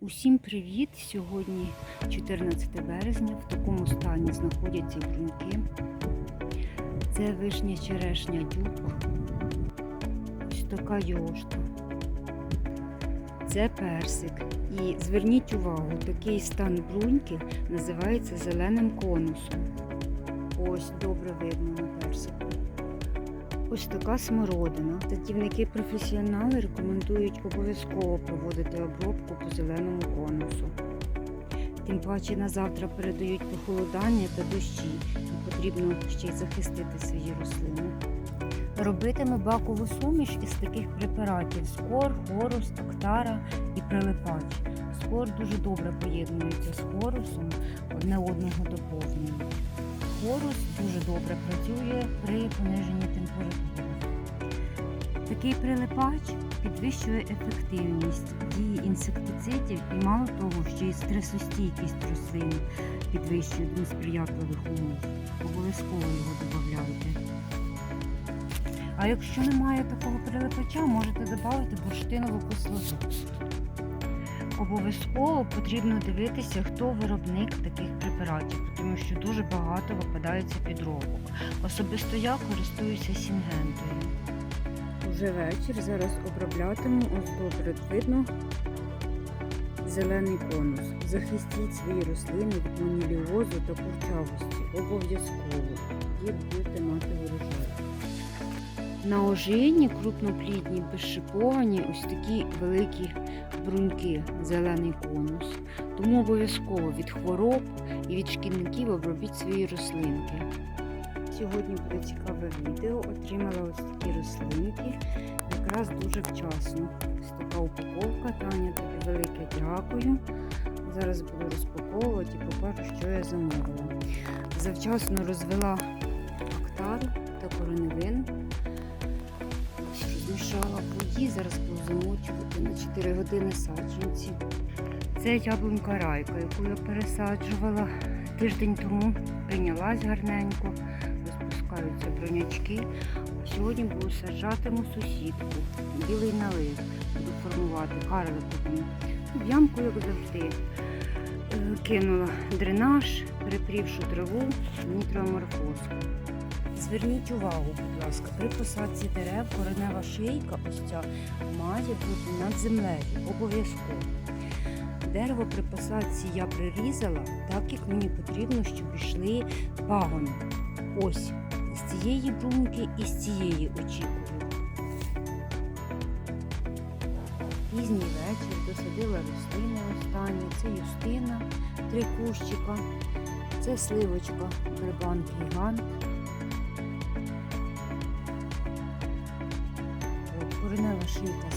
Усім привіт! Сьогодні 14 березня. В такому стані знаходяться бруньки. Це вишня черешня дюк. Ось така йошта. Це персик. І зверніть увагу, такий стан бруньки називається зеленим конусом. Ось добре видно на персику. Ось така смородина. Садівники професіонали рекомендують обов'язково проводити обробку по зеленому конусу. Тим паче на завтра передають похолодання та дощі, і потрібно ще й захистити свої рослини. Робитиме бакову суміш із таких препаратів скор, хорус, актара і прилипач. Скор дуже добре поєднується з хорусом, одне одного доповнюють. Хорус дуже добре працює при пониженні температури. Такий прилипач підвищує ефективність дії інсектицидів і мало того, що і стресостійкість рослин підвищує до сприятливих умов. Обов'язково його додавайте. А якщо немає такого прилипача, можете додати бурштинову кислоту. Обов'язково потрібно дивитися, хто виробник таких препаратів, тому що дуже багато випадається під підробок. Особисто я користуюся сінгентою. Уже вечір, зараз оброблятиму, ось добре видно зелений конус. Захистіть свої рослини від маніліозу та курчавості. Обов'язково. Тоді будете мати врожай. На ожині крупноплідні, безшиповані, ось такі великі бруньки, зелений конус. Тому обов'язково від хвороб і від шкідників обробіть свої рослинки. Сьогодні буде цікаве відео. Отримала ось такі рослинки, якраз дуже вчасно. Ось така упаковка. Таня, тобі велике дякую. Зараз буду розпаковувати і покажу, що я замовила. Завчасно розвела актар та кореневин. Розмішала в зараз буду замочувати на 4 години саджанці. Це яблунька райка, яку я пересаджувала тиждень тому. Прийнялась гарненько, розпускаються бронячки. Сьогодні буду саджатиму сусідку, білий налив. Буду формувати карликову. В ямку, як завжди. Е, Кинула дренаж, перепрівшу траву, нітроморфозку. Зверніть увагу, будь ласка, при посадці дерев коренева шийка ось ця має бути над землею, обов'язково. Дерево при посадці я прирізала, так як мені потрібно, щоб йшли пагони. Ось з цієї бруньки і з цієї очікую. Пізній вечір досадила рослини останні. Це юстина, три кущика, це сливочка, грибан гігант. От, коренева шийка зверху.